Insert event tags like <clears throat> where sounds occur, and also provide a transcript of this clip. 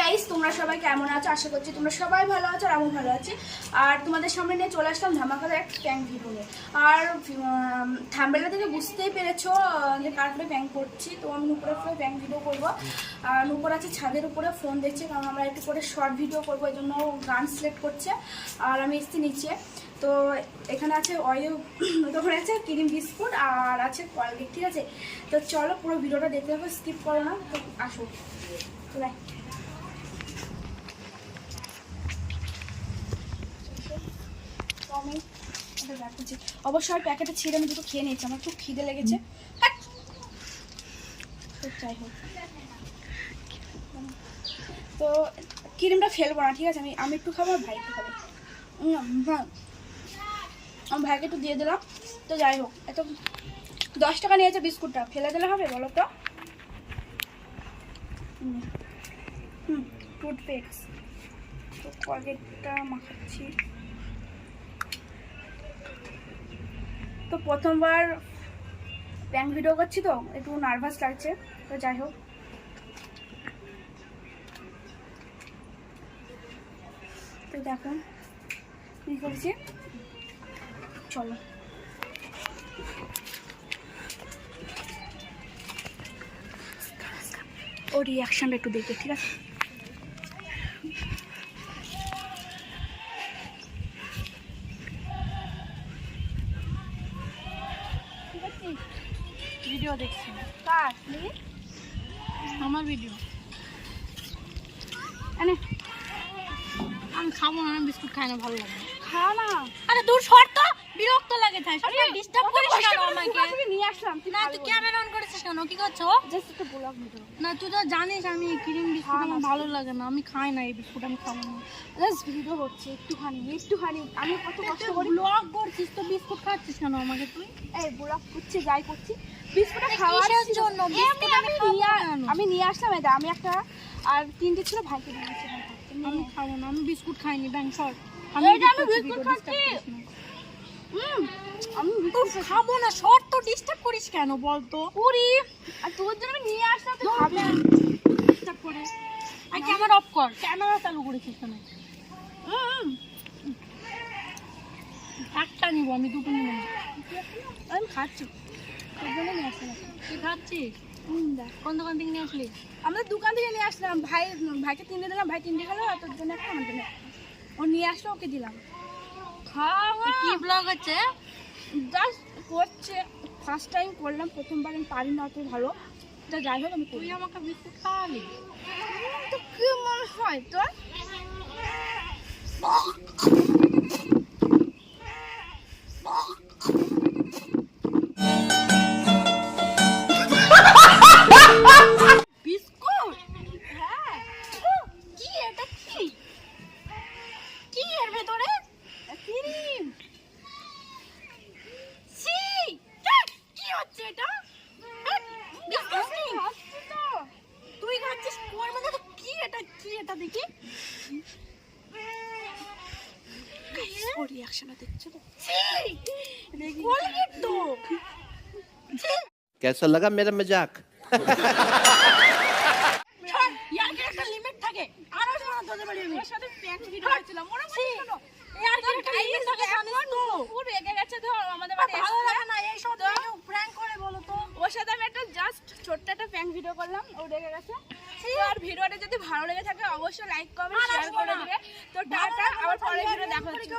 Guys তোমরা সবাই কেমন আছো? আশা করছি তোমরা সবাই ভালো আছো আর আমিও ভালো আছি। আর তোমাদের সামনে নিয়ে চলে আসলাম ধামাকাদার এক প্যাঙ্ক ভিডিও নিয়ে। আর থাম্বেলা থেকে বুঝতেই পেরেছ যে কার উপরে প্যাঙ্ক করছি। তো আমি নুপুরের উপরে প্যাঙ্ক ভিডিও করব। আর নুপুর আছে ছাদের উপরে ফোন দেখছে কারণ আমরা একটু করে শর্ট ভিডিও করব এই জন্য গান সিলেক্ট করছে। আর আমি এসছি নিচে। তো এখানে আছে অয়েল <clears throat> ওখানে আছে ক্রিম বিস্কুট আর আছে কলগেট ঠিক আছে? তো চলো পুরো ভিডিওটা দেখতে হবে স্কিপ করো না। তো আসো। বাই আমি এটা রাখছি অবশ্যই প্যাকেটে ছিঁড়ে আমি দুটো খেয়ে নিয়েছি, আমার খুব খিদে লেগেছে। যাই হোক। তো ক্রিমটা ফেলব না, ঠিক আছে? আমি আমি একটু খাব আর ভাই একটু খাব। হ্যাঁ। আমার ভাইকে একটু দিয়ে দিলাম। তো যাই হোক, এত দশ টাকা নিয়েছে বিস্কুটটা। ফেলে দিলে হবে, বলো তো? হুম টুথপেক্স তো কলগেটটা মাখাচ্ছি। তো প্রথমবার ব্যাঙ্ক ভিডিও করছি তো, একটু নার্ভাস লাগছে, তো যাই হোক। তো দেখো, কী করছি? চলো। ও রিয়াকশনটা একটু দেখবে ঠিক আছে? ভিডিও দেখছি। কার আমার ভিডিও। এনে আমি খাব না আমি বিস্কুট খাই না ভালো লাগে খা না। আরে দূর সর তো বিরক্ত লাগে তাই। সব ডিস্টার্ব করিস কেন আমাকে? দোকান নিয়ে আসলাম তুই না তুই ক্যামেরা অন করেছিস কেন? কি করছ? জাস্ট একটু ব্লগ ভিডিও না তুই তো জানিস আমি ক্রিম বিস্কুট আমার ভালো লাগে না আমি খাই না এই বিস্কুট আমি খাব না। জাস্ট ভিডিও হচ্ছে একটুখানি একটুখানি। আমি কত কষ্ট করি। ব্লগ করছিস তো বিস্কুট খাচ্ছিস কেন আমাকে তুই? এই ব্লগ করছি যাই করছি। বিস্কুটটা খাওয়ার জন্য? আমি নিয়ে আসলাম এটা আমি একটা আর তিনটে ছিল ভাইকে দিয়ে দিয়েছিলাম আমি খাব না আমি বিস্কুট খাইনি ব্যাং সর। আমি বিস্কুট খাচ্ছি। আমি খাব না শর্ট তো ডিস্টার্ব করিস কেন বলতো পুরি আর তোর জন্য আমি নিয়ে আসলাম তুই খাবি। ডিস্টার্ব করে। আর ক্যামেরা অফ কর। ক্যামেরা চালু করেছিস কেন? একটা নিবো আমি দুটো নিবো আমি খাচ্ছি। তুই খাচ্ছিস? কোন দোকান থেকে নিয়ে আসলি? আমরা দোকান থেকে নিয়ে আসলাম। ভাই ভাইকে তিনটে দিলাম ভাই তিনটে তোর জন্য একটা আমার জন্য ও নিয়ে আসলো ওকে দিলাম। খাওয়া! কি ব্লগ হচ্ছে? জাস্ট করছে। ফার্স্ট টাইম করলাম প্রথমবার আমি পারি না অত ভালো। তো যাই হোক আমি তুই আমাকে বিস্কুট খাওয়ালি? তো কি মনে হয় তোর? <laughs> ও রিয়াকশনটা দেখছো তো কোলগেট তো कैसा लगा मेरा मजाक ছাড়, ইয়ার্কি একটা লিমিট থাকে আরো শোনা তোদের বাড়ি আমি ওর সাথে প্যান্ট ভিডিও করেছিলাম ওরা ছি, করলাম ও গেছে। তো আর ভিডিওটা যদি ভালো লেগে থাকে অবশ্যই লাইক কমেন্ট শেয়ার করে। দিবে। তো টাটা আবার পরের ভিডিও দেখা হচ্ছে।